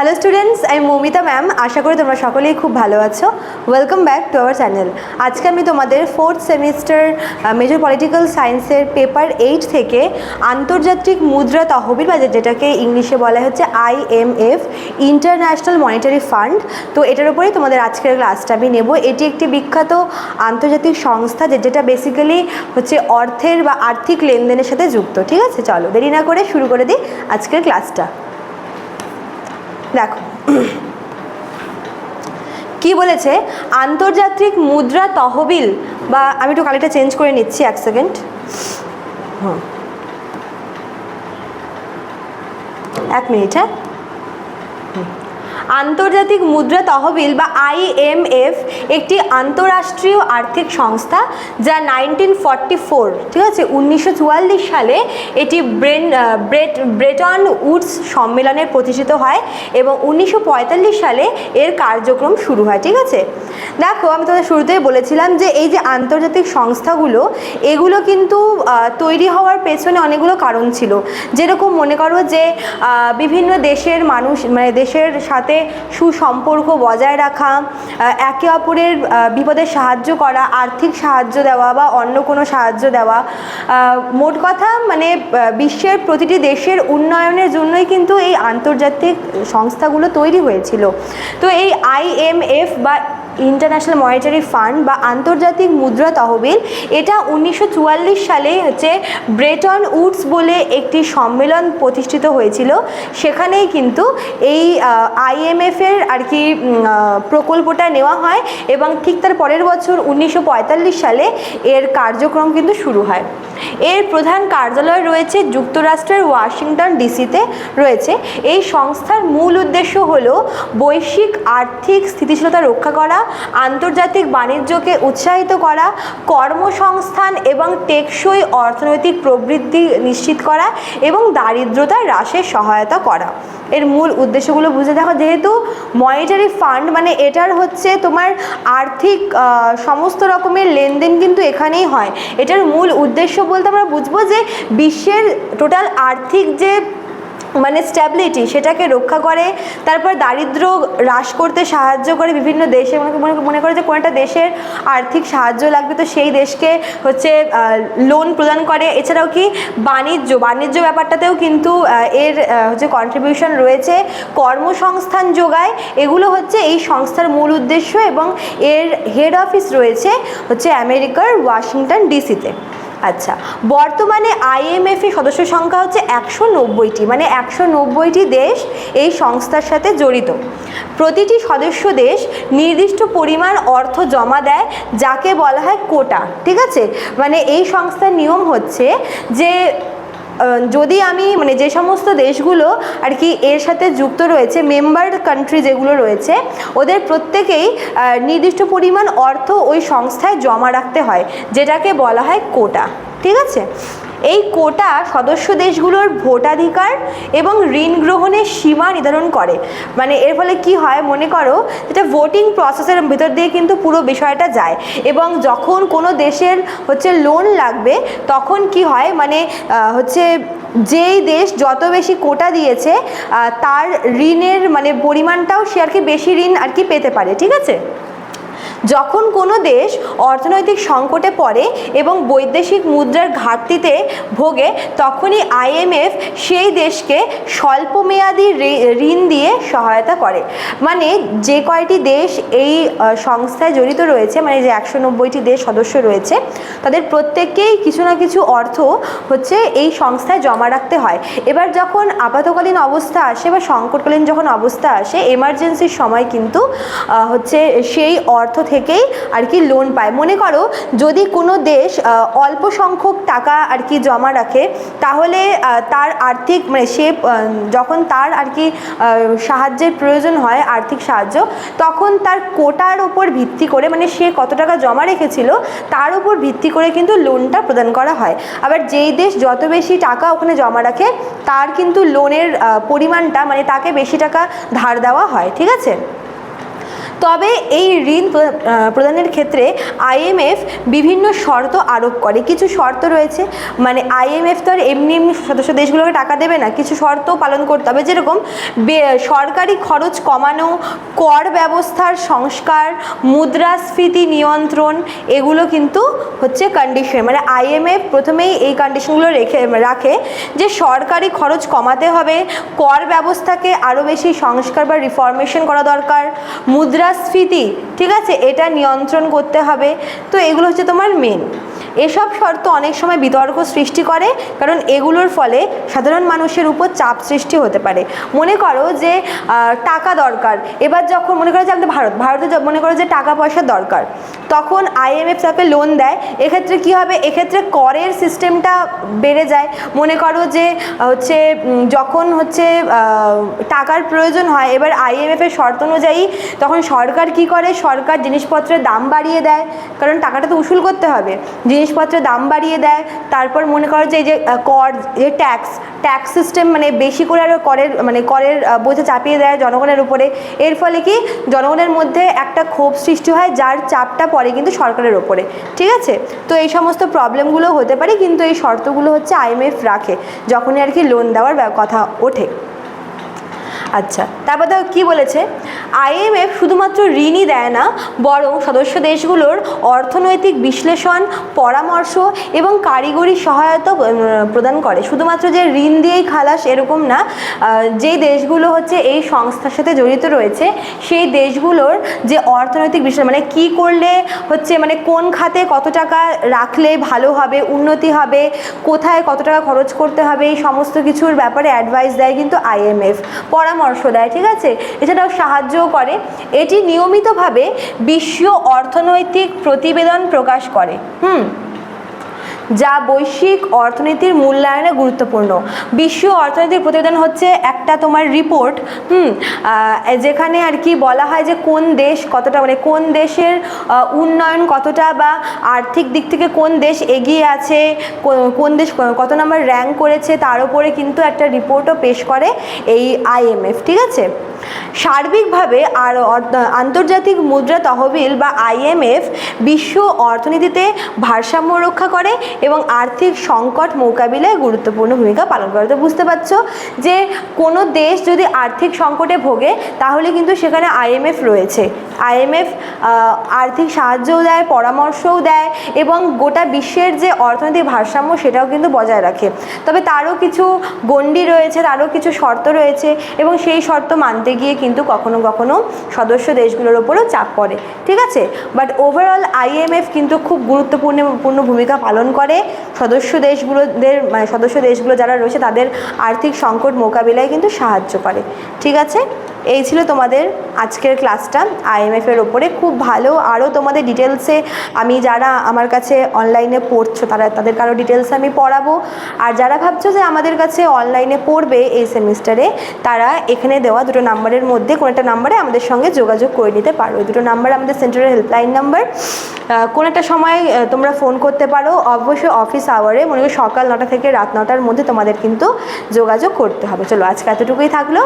Hello students আমি Moumita ma'am আশা করি তোমরা সকলেই খুব ভালো আছো। Welcome back to our channel আজকে আমি তোমাদের ফোর্থ সেমিস্টার মেজর পলিটিক্যাল সায়েন্সের পেপার এইট থেকে আন্তর্জাতিক মুদ্রা তহবিল বা যেটাকে ইংলিশে বলা হচ্ছে আইএমএফ ইন্টারন্যাশনাল মনিটারি ফান্ড তো এটার উপরেই তোমাদের আজকের ক্লাসটা আমি নেব। এটি একটি বিখ্যাত আন্তর্জাতিক সংস্থা যেটা বেসিক্যালি হচ্ছে অর্থের বা আর্থিক লেনদেনের সাথে যুক্ত। ঠিক আছে? চলো, দেরি না করে শুরু করে দিই আজকের ক্লাসটা দেখো। কি বলেছে? আন্তর্জাতিক মুদ্রা তহবিল বা আমি একটু কালিটা চেঞ্জ করে নিচ্ছি এক সেকেন্ড হুম। এক মিনিট হ্যাঁ। আন্তর্জাতিক মুদ্রা তহবিল বা আইএমএফ একটি আন্তঃরাষ্ট্রীয় আর্থিক সংস্থা যা নাইনটিন ফর্টি ফোর, ঠিক আছে, উনিশশো চুয়াল্লিশ সালে এটি ব্রেন ব্রেট, ব্রেটন উডস সম্মেলনে প্রতিষ্ঠিত হয় এবং উনিশশো পঁয়তাল্লিশ সালে এর কার্যক্রম শুরু হয়, ঠিক আছে। দেখো, আমি তোমাদের শুরুতেই বলেছিলাম যে এই যে আন্তর্জাতিক সংস্থাগুলো, এগুলো কিন্তু তৈরি হওয়ার পেছনে অনেকগুলো কারণ ছিল। যেরকম মনে করো যে বিভিন্ন দেশের মানুষ মানে দেশের সাথে সুসম্পর্ক বজায় রাখা একে অপরের বিপদে সাহায্য করা, আর্থিক সাহায্য দেওয়া বা অন্য কোনো সাহায্য দেওয়া মোট কথা মানে বিশ্বের প্রতিটি দেশের উন্নয়নের জন্যই কিন্তু এই আন্তর্জাতিক সংস্থাগুলো তৈরি হয়েছিল। তো এই আইএমএফ বা ইন্টারন্যাশনাল মনিটারি ফান্ড বা আন্তর্জাতিক মুদ্রা তহবিল, এটা উনিশশো চুয়াল্লিশ সালে হচ্ছে ব্রেটন উডস বলে একটি সম্মেলন প্রতিষ্ঠিত হয়েছিল। সেখানেই কিন্তু এই আইএমএফের আর কি প্রকল্পটা নেওয়া হয় এবং ঠিক তার পরের বছর উনিশশো পঁয়তাল্লিশ সালে এর কার্যক্রম কিন্তু শুরু হয়। এর প্রধান কার্যালয় রয়েছে, যুক্তরাষ্ট্রের ওয়াশিংটন ডিসিতে রয়েছে। এই সংস্থার মূল উদ্দেশ্য হল বৈশ্বিক আর্থিক স্থিতিশীলতা রক্ষা করা, আন্তর্জাতিক বাণিজ্যকে উৎসাহিত করা, কর্মসংস্থান এবং টেকসই অর্থনৈতিক প্রবৃদ্ধি নিশ্চিত করা এবং দারিদ্রতা হ্রাসে সহায়তা করা। এর মূল উদ্দেশ্যগুলো বুঝে দেখো। যেহেতু মনিটারি ফান্ড মানে এটার হচ্ছে তোমার আর্থিক সমস্ত রকমের লেনদেন কিন্তু এখানেই হয়। এটার মূল উদ্দেশ্য বলতে আমরা বুঝব যে বিশ্বের টোটাল আর্থিক যে মানে স্ট্যাবিলিটি সেটাকে রক্ষা করে, তারপর দারিদ্র হ্রাস করতে সাহায্য করে বিভিন্ন দেশে, মনে মনে- করে যে কোনো একটা দেশের আর্থিক সাহায্য লাগবে, তো সেই দেশকে হচ্ছে লোন প্রদান করে। এছাড়াও কি বাণিজ্য বাণিজ্য ব্যাপারটাতেও কিন্তু এর হচ্ছে কন্ট্রিবিউশন রয়েছে। কর্মসংস্থান যোগায়, এগুলো হচ্ছে এই সংস্থার মূল উদ্দেশ্য এবং এর হেড অফিস রয়েছে হচ্ছে আমেরিকার ওয়াশিংটন ডিসিতে। আচ্ছা বর্তমানে আইএমএফ এর সদস্য সংখ্যা হচ্ছে একশো নব্বইটি মানে একশো নব্বইটি দেশ এই সংস্থার সাথে জড়িত। প্রতিটি সদস্য দেশ নির্দিষ্ট পরিমাণ অর্থ জমা দেয়, যাকে বলা হয় কোটা, ঠিক আছে? মানে এই সংস্থার নিয়ম হচ্ছে যে যদি আমি মানে যে সমস্ত দেশগুলো আর কি এর সাথে যুক্ত রয়েছে মেম্বার কান্ট্রি যেগুলো রয়েছে, ওদের প্রত্যেকেই নির্দিষ্ট পরিমাণ অর্থ ওই সংস্থায় জমা রাখতে হয়, যেটাকে বলা হয় কোটা। ঠিক আছে? এই কোটা সদস্য দেশগুলোর ভোটাধিকার এবং ঋণ গ্রহণের সীমা নির্ধারণ করে। মানে এর ফলে কি হয় মনে করো, যেটা ভোটিং প্রসেসের ভিতর দিয়ে কিন্তু পুরো বিষয়টা যায়। এবং যখন কোনো দেশের হচ্ছে লোন লাগবে, তখন কি হয় মানে হচ্ছে যেই দেশ যত বেশি কোটা দিয়েছে তার ঋণের মানে পরিমাণটাও সে আর কি বেশি ঋণ আর কি পেতে পারে, ঠিক আছে? যখন কোনো দেশ অর্থনৈতিক সংকটে পড়ে এবং বৈদেশিক মুদ্রার ঘাটতিতে ভোগে, তখনই আইএমএফ সেই দেশকে স্বল্পমেয়াদী ঋ- ঋণ দিয়ে সহায়তা করে। মানে যে কয়টি দেশ এই সংস্থায় জড়িত রয়েছে মানে যে একশো নব্বইটি দেশ সদস্য রয়েছে, তাদের প্রত্যেককেই কিছু না কিছু অর্থ হচ্ছে এই সংস্থায় জমা রাখতে হয়। এবার যখন আপাতকালীন অবস্থা আসে বা সংকটকালীন যখন অবস্থা আসে এমার্জেন্সির সময় কিন্তু হচ্ছে সেই অর্থ থেকেই আর কি লোন পায়। মনে করো যদি কোনো দেশ অল্প সংখ্যক টাকা আর কি জমা রাখে, তাহলে তার আর্থিক মানে সে যখন তার আর কি সাহায্যের প্রয়োজন হয়, আর্থিক সাহায্য, তখন তার কোটার ওপর ভিত্তি করে মানে সে কত টাকা জমা রেখেছিল, তার উপর ভিত্তি করে কিন্তু লোনটা প্রদান করা হয়। আবার যেই দেশ যত বেশি টাকা ওখানে জমা রাখে, তার কিন্তু লোনের পরিমাণটা মানে তাকে বেশি টাকা ধার দেওয়া হয়, ঠিক আছে? তবে এই ঋণ প্র- প্রদানের ক্ষেত্রে আইএমএফ বিভিন্ন শর্ত আরোপ করে। কিছু শর্ত রয়েছে মানে আইএমএফ তো আর এমনি এমনি সদস্য দেশগুলোকে টাকা দেবে না। কিছু শর্তও পালন করতে হবে, যেরকম সরকারি খরচ কমানো, কর ব্যবস্থার সংস্কার, মুদ্রাস্ফীতি নিয়ন্ত্রণ, এগুলো কিন্তু হচ্ছে কন্ডিশন মানে আইএমএফ প্রথমেই এই কন্ডিশনগুলো রেখে, রাখে যে সরকারি খরচ কমাতে হবে, কর ব্যবস্থাকে আরও বেশি সংস্কার বা রিফরমেশন করা দরকার মুদ্রাস্ফীতি ঠিক আছে? এটা নিয়ন্ত্রণ করতে হবে। তো এগুলো হচ্ছে তোমার মেন এসব শর্ত অনেক সময় বিতর্ক সৃষ্টি করে, কারণ এগুলোর ফলে সাধারণ মানুষের উপর চাপ সৃষ্টি হতে পারে। মনে করো যে টাকা দরকার। এবার যখন মনে করো যে আমাদের ভারত, ভারতে মনে করো যে টাকা পয়সা দরকার। তখন আইএমএফ তাকে লোন দেয়। এক্ষেত্রে কি হবে? এক্ষেত্রে করের সিস্টেমটা বেড়ে যায়। মনে করো যে হচ্ছে যখন হচ্ছে টাকার প্রয়োজন হয়, এবার আইএমএফ এর শর্ত অনুযায়ী তখন সরকার কি করে? সরকার জিনিসপত্রের দাম বাড়িয়ে দেয়। কারণ টাকাটা তো উসুল করতে হবে। জিনিসপত্রের দাম বাড়িয়ে দেয়। তারপর মনে করো যে, এই যে কর যে ট্যাক্স ট্যাক্স সিস্টেম মানে বেশি করে আরও করের মানে করের বোঝা চাপিয়ে দেয় জনগণের উপরে। এর ফলে কি? জনগণের মধ্যে একটা ক্ষোভ সৃষ্টি হয়, যার চাপটা পড়ে কিন্তু সরকারের ওপরে, ঠিক আছে? তো এই সমস্ত প্রবলেমগুলো হতে পারে, কিন্তু এই শর্তগুলো হচ্ছে আইএমএফ রাখে, যখনই আর কি লোন দেওয়ার কথা ওঠে। আচ্ছা তারপর দেখো কী বলেছে? আইএমএফ শুধুমাত্র ঋণই দেয় না, বরং সদস্য দেশগুলোর অর্থনৈতিক বিশ্লেষণ, পরামর্শ এবং কারিগরি সহায়তা প্রদান করে। শুধুমাত্র যে ঋণ দিয়েই খালাস এরকম না যেই দেশগুলো হচ্ছে এই সংস্থার সাথে জড়িত রয়েছে, সেই দেশগুলোর যে অর্থনৈতিক বিষয় মানে কি করলে হচ্ছে মানে কোন খাতে কত টাকা রাখলে ভালো হবে, উন্নতি হবে, কোথায় কত টাকা খরচ করতে হবে, এই সমস্ত কিছুর ব্যাপারে অ্যাডভাইস দেয় কিন্তু আইএমএফ। পরামর্শ দেয় ঠিক আছে? এছাড়াও সাহায্যও করে। এটি নিয়মিতভাবে বিশ্ব অর্থনৈতিক প্রতিবেদন প্রকাশ করে। হুম? যা বৈশ্বিক অর্থনীতির মূল্যায়নে গুরুত্বপূর্ণ। বিশ্ব অর্থনীতির প্রতিবেদন হচ্ছে একটা তোমার রিপোর্ট হুম যেখানে আর কি বলা হয় যে কোন দেশ কতটা মানে কোন দেশের উন্নয়ন কতটা বা আর্থিক দিক থেকে কোন দেশ এগিয়ে আছে কোন দেশ কত নম্বর র্যাঙ্ক করেছে, তার উপরে কিন্তু একটা রিপোর্টও পেশ করে এই আইএমএফ ঠিক আছে? সার্বিকভাবে আর আন্তর্জাতিক মুদ্রা তহবিল বা আইএমএফ বিশ্ব অর্থনীতিতে ভারসাম্য রক্ষা করে এবং আর্থিক সংকট মোকাবিলায় গুরুত্বপূর্ণ ভূমিকা পালন করে। তো বুঝতে পারছ যে কোনো দেশ যদি আর্থিক সংকটে ভোগে, তাহলে কিন্তু সেখানে আইএমএফ রয়েছে। আইএমএফ আর্থিক সাহায্যও দেয়, পরামর্শও দেয় এবং গোটা বিশ্বের যে অর্থনৈতিক ভারসাম্য, সেটাও কিন্তু বজায় রাখে। তবে তারও কিছু গণ্ডি রয়েছে, তারও কিছু শর্ত রয়েছে এবং সেই শর্ত মানতে গিয়ে কিন্তু কখনো কখনো সদস্য দেশগুলোর ওপরেও চাপ পড়ে। ঠিক আছে? বাট ওভারঅল আইএমএফ কিন্তু খুব গুরুত্বপূর্ণ পূর্ণ ভূমিকা পালন করে। সদস্য দেশগুলোদের মানে সদস্য দেশগুলো যারা রয়েছে তাদের আর্থিক সংকট মোকাবিলায় কিন্তু সাহায্য করে। ঠিক আছে? এই ছিল তোমাদের আজকের ক্লাসটা আইএমএফের ওপরে। খুব ভালো, আরও তোমাদের ডিটেলসে আমি যারা আমার কাছে অনলাইনে পড়ছো, তারা, তাদের কারও ডিটেলসে আমি পড়াবো। আর যারা ভাবছ যে আমাদের কাছে অনলাইনে পড়বে এই সেমিস্টারে তারা এখানে দেওয়া দুটো নাম্বারের মধ্যে কোনো একটা নাম্বারে আমাদের সঙ্গে যোগাযোগ করে নিতে পারো। দুটো নাম্বার আমাদের সেন্টারের হেল্পলাইন নাম্বার কোনো একটা সময় তোমরা ফোন করতে পারো। অবশ্যই অফিস আওয়ারে মনে করি সকাল নটা থেকে রাত নটার মধ্যে তোমাদের কিন্তু যোগাযোগ করতে হবে। চলো, আজকে এতটুকুই থাকল।